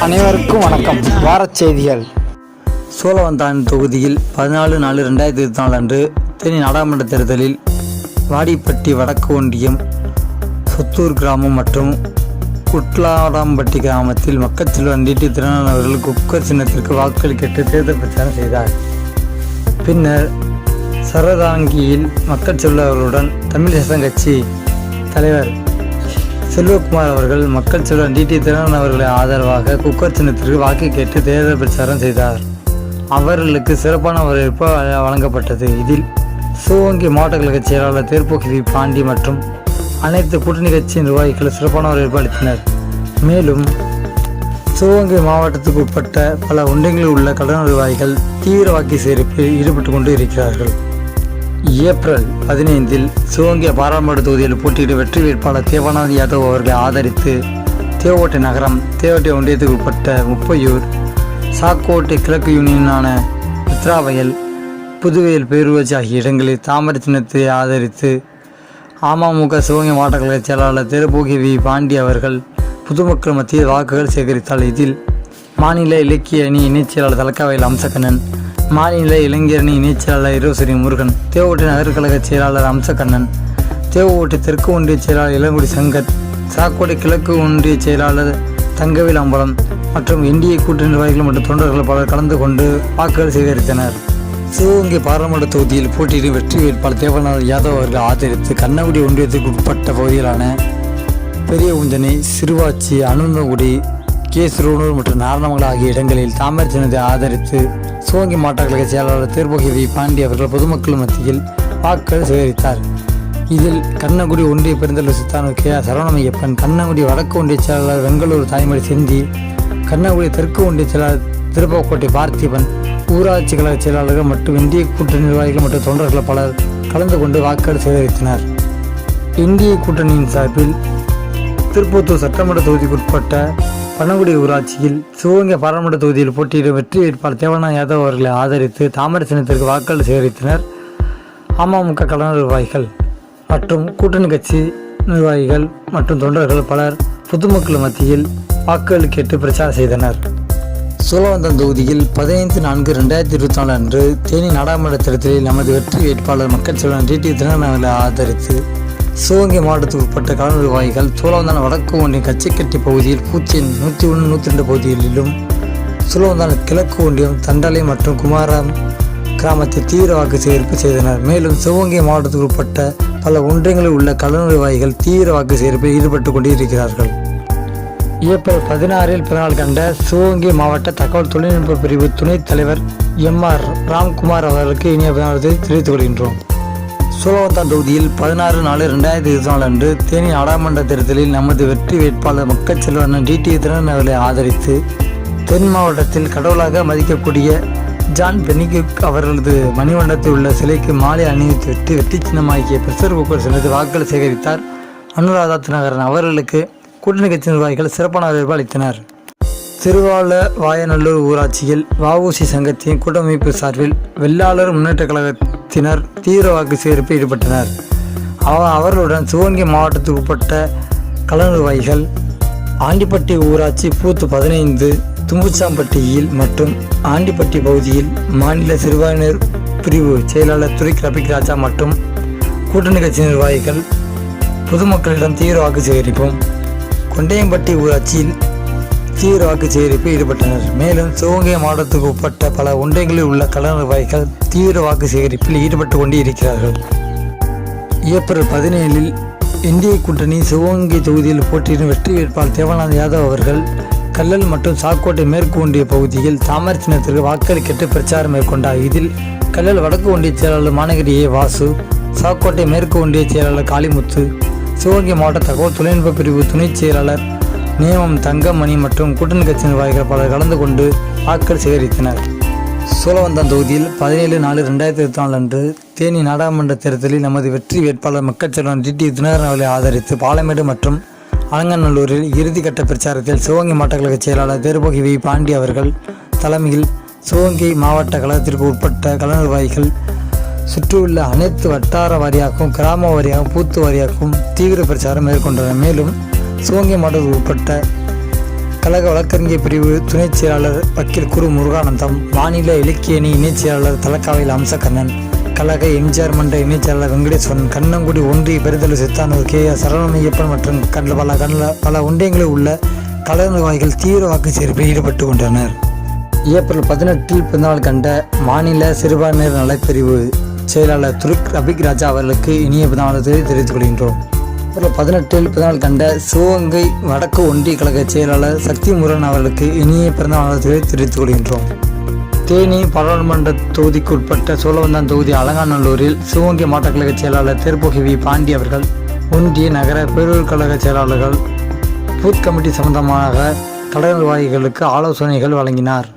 அனைவருக்கும் வணக்கம். வாரச் செய்திகள். சோழவந்தான் தொகுதியில் பதினாலு நாலு ரெண்டாயிரத்தி இருபத்தி நாலு அன்று தேனி நாடாளுமன்ற தேர்தலில் வாடிப்பட்டி வடக்கு ஒன்றியம் சொத்தூர் கிராமம் மற்றும் குட்லாடாம்பட்டி கிராமத்தில் மக்கள் செல்வன் டிடி திறனாளர் அவர்கள் குக்கர் சின்னத்திற்கு வாக்களிக்கிட்டு தேர்தல் பிரச்சாரம் செய்தார். பின்னர் சரதாங்கியில் மக்கள் செல்வர்களுடன் தமிழ் தேசம் கட்சி தலைவர் செல்வகுமார் அவர்கள் மக்கள் செல்வன் டிடி திறன் அவர்களை ஆதரவாக குக்கர் சின்னத்திற்கு வாக்கு கேட்டு தேர்தல் பிரச்சாரம் செய்தார். அவர்களுக்கு சிறப்பான வரவேற்பு வழங்கப்பட்டது. இதில் சிவகங்கை மாவட்ட கழக செயலாளர் தேர்ப்போக்கி பாண்டி மற்றும் அனைத்து கூட்டணி கட்சி நிர்வாகிகள் சிறப்பான வரவேற்பு அளித்தனர். மேலும் சிவகங்கை மாவட்டத்துக்கு உட்பட்ட பல ஒன்றியங்களில் உள்ள கடன் நிர்வாகிகள் தீவிர வாக்கு சேகரிப்பில் ஈடுபட்டு கொண்டு இருக்கிறார்கள். ஏப்ரல் பதினைந்தில் சிவகங்கை பாராளுமன்ற தொகுதியில் போட்டியிடும் வெற்றி வேட்பாளர் தேவானந்த் யாதவ் அவர்களை ஆதரித்து தேவோட்டை நகரம் தேவோட்டை ஒன்றியத்துக்கு உட்பட்ட முப்பையூர் சாக்கோட்டை கிழக்கு யூனியனான மித்ராவயல் புதுவையில் பேரூராட்சி ஆகிய இடங்களில் தாமரை சின்னத்தை ஆதரித்து அமமுக சிவகங்கை மாவட்ட கழக செயலாளர் திருபோகி வி. பாண்டி அவர்கள் பொதுமக்கள் மத்தியில் வாக்குகள் சேகரித்தார் இதில் மாநில இலக்கிய அணி இணைச் செயலாளர் தலக்காவையில் அம்சக்கண்ணன் மாநில இளைஞரணி அணி இணைச் செயலாளர் முருகன் தேவோட்டை நகர்கழக செயலாளர் அம்சக்கண்ணன் தேவகோட்டை தெற்கு ஒன்றிய செயலாளர் இளங்குடி சங்கர் சாக்கோட்டை கிழக்கு ஒன்றிய செயலாளர் தங்கவேல் அம்பலம் மற்றும் இந்திய கூட்டணி நிர்வாகிகள் மற்றும் தொண்டர்கள் பலர் கலந்து கொண்டு வாக்குகள் சேகரித்தனர். சிவகங்கை பாராளுமன்ற தொகுதியில் போட்டியிடும் வெற்றி வேட்பாளர் தேவநாத் யாதவ் அவர்கள் ஆதரித்து கண்ணகுடி ஒன்றியத்துக்கு உட்பட்ட பகுதிகளான பெரிய உந்தனை சிறுவாச்சி அனுந்தங்குடி கேசுரூனூர் மற்றும் நாரணமங்கலம் ஆகிய இடங்களில் தாமரை சின்னத்தை ஆதரித்து சிவகங்கை மாவட்ட கழக செயலாளர் தேர்போகி பாண்டி அவர்கள் பொதுமக்கள் மத்தியில் வாக்குகள் சேகரித்தார். இதில் கண்ணங்குடி ஒன்றிய பெருந்தலூர் சித்தானு கே. சரவணமையப்பன் கண்ணங்குடி வடக்கு ஒன்றிய செயலாளர் வெங்கலூர் தாய்மொழி செந்தி கண்ணங்குடி தெற்கு ஒன்றிய செயலாளர் திருப்பக்கோட்டை பார்த்திபன் ஊராட்சி கழக செயலாளர்கள் மற்றும் இந்திய கூட்டணி நிர்வாகிகள் மற்றும் தொண்டர்கள் பலர் கலந்து கொண்டு வாக்குகள் சேகரித்தனர். இந்திய கூட்டணியின் சார்பில் திருப்பத்தூர் சட்டமன்ற தொகுதிக்குட்பட்ட பன்னங்குடி ஊராட்சியில் சிவகங்கை பாராளுமன்ற தொகுதியில் போட்டியிடும் வெற்றி வேட்பாளர் தேவனா யாதவ் அவர்களை ஆதரித்து தாமரை சின்னத்திற்கு வாக்குகள் சேகரித்தனர். அமமுக கலந்து நிர்வாகிகள் மற்றும் கூட்டணி கட்சி நிர்வாகிகள் மற்றும் தொண்டர்கள் பலர் பொதுமக்கள் மத்தியில் வாக்குகள் கேட்டு பிரச்சாரம் செய்தனர். சோழவந்தம் தொகுதியில் பதினைந்து நான்கு ரெண்டாயிரத்தி இருபத்தி நாலு அன்று தேனி நாடாளுமன்ற தேர்தலில் நமது வெற்றி வேட்பாளர் மக்கள் செல்வன் டிடி தினகரன் ஆதரித்து சிவகங்கை மாவட்டத்துக்கு உட்பட்ட கலந்து நிர்வாகிகள் சூலவந்தான வடக்கு ஒன்றிய கச்சிக்கட்டி பகுதியில் பூச்சியின் நூற்றி ஒன்று நூற்றி ரெண்டு பகுதிகளிலும் சோழவந்தான் கிழக்கு ஒன்றியம் தண்டலை மற்றும் குமாரம் கிராமத்தை தீவிர வாக்கு சேகரிப்பு செய்தனர். மேலும் சிவகங்கை மாவட்டத்துக்கு உட்பட்ட பல ஒன்றியங்களில் உள்ள கலந்து நிர்வாகிகள் தீவிர வாக்கு சேகரிப்பில் ஈடுபட்டு கொண்டிருக்கிறார்கள். ஏப்ரல் பதினாறில் பிறநாள் கண்ட சிவகங்கை மாவட்ட தகவல் தொழில்நுட்ப பிரிவு துணைத் தலைவர் எம் ஆர் ராம்குமார் அவர்களுக்கு இனிய பிறநாள் தெரிவித்துக் கொள்கின்றோம். சோழவந்தான் தொகுதியில் பதினாறு நாலு ரெண்டாயிரத்தி இருபத்தி நாலு அன்று தேனி நாடாளுமன்ற தேர்தலில் நமது வெற்றி வேட்பாளர் மக்கள் செல்வன் டிடி திறன் அவர்களை ஆதரித்து தென் மாவட்டத்தில் கடவுளாக மதிக்கக்கூடிய ஜான் பெனிகுக் அவர்களது மணிமண்டத்தில் உள்ள சிலைக்கு மாலை அணிவித்து விட்டு வெற்றி சின்னமாக்கிய பிரசர் குக்கர் சென்று வாக்குகள் சேகரித்தார். அனுராதா தினகரன் அவர்களுக்கு கூட்டணி கட்சி நிர்வாகிகள் சிறப்பான வரவேற்பு அளித்தனர். திருவாள வாயநல்லூர் ஊராட்சியில் வஉசி சங்கத்தின் கூட்டமைப்பு சார்பில் வெள்ளாளர் முன்னேற்ற கழகத்தினர் தீவிர வாக்கு சேகரிப்பில் ஈடுபட்டனர். அவ- அவர்களுடன் சிவகங்கை மாவட்டத்துக்கு உட்பட்ட கலநிர்வாகிகள் ஆண்டிப்பட்டி ஊராட்சி பூத்து பதினைந்து தும்புச்சாம்பட்டியில் மற்றும் ஆண்டிப்பட்டி பகுதியில் மாநில சிறுபான்மையினர் பிரிவு செயலாளர் துறை ரபிக் ராஜா மற்றும் கூட்டணி கட்சி நிர்வாகிகள் பொதுமக்களிடம் தீவிர வாக்கு சேகரிப்போம். கொண்டையம்பட்டி ஊராட்சியில் தீவிர வாக்கு சேகரிப்பில் ஈடுபட்டனர் மேலும் சிவகங்கை மாவட்டத்துக்கு உட்பட்ட பல ஒன்றியங்களில் உள்ள கலநிர்வாகிகள் தீவிர வாக்கு சேகரிப்பில் ஈடுபட்டு கொண்டு இருக்கிறார்கள் ஏப்ரல் பதினேழில் இந்திய கூட்டணி சிவகங்கை தொகுதியில் போட்டியிடும் வெற்றி வேட்பாளர் தேவநாத் யாதவ் அவர்கள் கல்லல் மற்றும் சாக்கோட்டை மேற்கு ஒன்றிய பகுதியில் தாமரை சின்னத்திற்கு வாக்களிக்கிட்டு பிரச்சாரம் மேற்கொண்டார். இதில் கல்லல் வடக்கு ஒன்றிய செயலாளர் மாநகரி ஏ. வாசு சாக்கோட்டை மேற்கு ஒன்றிய செயலாளர் காளிமுத்து சிவகங்கை மாவட்ட தகவல் தொழில்நுட்ப பிரிவு துணைச் செயலாளர் நியமம் தங்கமணி மற்றும் கூட்டணி கட்சி நிர்வாகிகள் பலர் கலந்து கொண்டு வாக்கள் சேகரித்தனர். சோழவந்தான் தொகுதியில் பதினேழு நாலு ரெண்டாயிரத்தி இருபத்தி நாலு அன்று தேனி நாடாளுமன்ற தேர்தலில் நமது வெற்றி வேட்பாளர் மக்கள் செல்வன் டிடி தினகரன் அவர்களை ஆதரித்து பாலமேடு மற்றும் அலங்கநல்லூரில் இறுதிக்கட்ட பிரச்சாரத்தில் சிவகங்கை மாவட்ட கழக செயலாளர் தேர்போகி வி பாண்டி அவர்கள் தலைமையில் சிவகங்கை மாவட்ட கழகத்திற்கு உட்பட்ட கல நிர்வாகிகள் சுற்றியுள்ள அனைத்து வட்டார வாரியாகவும் கிராம வாரியாகவும் பூத்து வாரியாகவும் தீவிர பிரச்சாரம் மேற்கொண்டனர். மேலும் சிவங்கை மாவட்டத்துக்கு உட்பட்ட கழக வழக்கறிஞர் பிரிவு துணைச் செயலாளர் வக்கீல் குரு முருகானந்தம் மாநில இலக்கிய அணி இணைச் செயலாளர் தலக்காவில் அம்சக்கண்ணன் கழக எம்ஜிஆர் மன்ற இணைச் செயலாளர் வெங்கடேஸ்வரன் கண்ணங்குடி ஒன்றிய பெருந்தலை சித்தானூர் கே எஸ் சரவணமையப்பன் மற்றும் கண்ட பல கண்ட பல ஒன்றியங்களில் உள்ள கழக நிர்வாகிகள் தீவிர வாக்கு சேர்ப்பில் ஈடுபட்டு கொண்டனர். ஏப்ரல் பதினெட்டில் பிறந்தநாள் கண்ட மாநில சிறுபான்மையினர் நலப்பிரிவு செயலாளர் துருக் ரபிக் ராஜா அவர்களுக்கு இனிய பிறந்தநாள் தெரிவித்துக் கொள்கின்றோம். ஏப்ரல் பதினெட்டில் பிறந்தநாள் கண்ட சிவகங்கை வடக்கு ஒன்றிய கழக செயலாளர் சக்தி முரன் அவர்களுக்கு இனிய பிறந்த பிறந்தநாளத்தை தெரிவித்துக் கொள்கின்றோம். தேனி பாராளுமன்ற தொகுதிக்கு உட்பட்ட சோழவந்தான் தொகுதி அலங்காநல்லூரில் சிவகங்கை மாவட்ட கழக செயலாளர் தேர்போகி வி. பாண்டி அவர்கள் ஒன்றிய நகர பேரூர் கழக செயலாளர்கள் பூத் கமிட்டி சம்பந்தமாக கழக நிர்வாகிகளுக்கு ஆலோசனைகள் வழங்கினார்.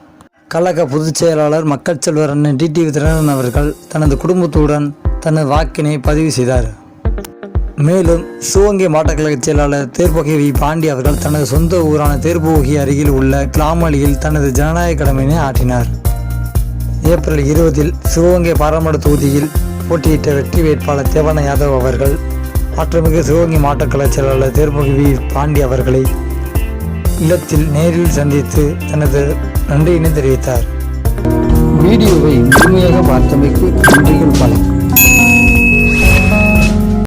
கழக பொதுச் செயலாளர் மக்கள் செல்வர் அண்ணன் டிடிவி தினகரன் அவர்கள் தனது குடும்பத்துடன் தனது வாக்கினை பதிவு செய்தார். மேலும் சிவகங்கை மாவட்ட கழக செயலாளர் தேர்பகை வி. பாண்டி அவர்கள் தனது சொந்த ஊரான தேர்போகி அருகில் உள்ள கிளாமலியில் தனது ஜனநாயக கடமையினை ஆற்றினார். ஏப்ரல் இருபதில் சிவகங்கை பாராளுமன்ற தொகுதியில் போட்டியிட்ட வெற்றி வேட்பாளர் தேவான யாதவ் அவர்கள் ஆற்றமிகு சிவகங்கை மாவட்ட கழக செயலாளர் தேர்போகி வி. பாண்டி அவர்களை இல்லத்தில் நேரில் சந்தித்து தனது நன்றியினை தெரிவித்தார். வீடியோவை முழுமையாக பார்த்தமைக்கு நன்றிகள் பல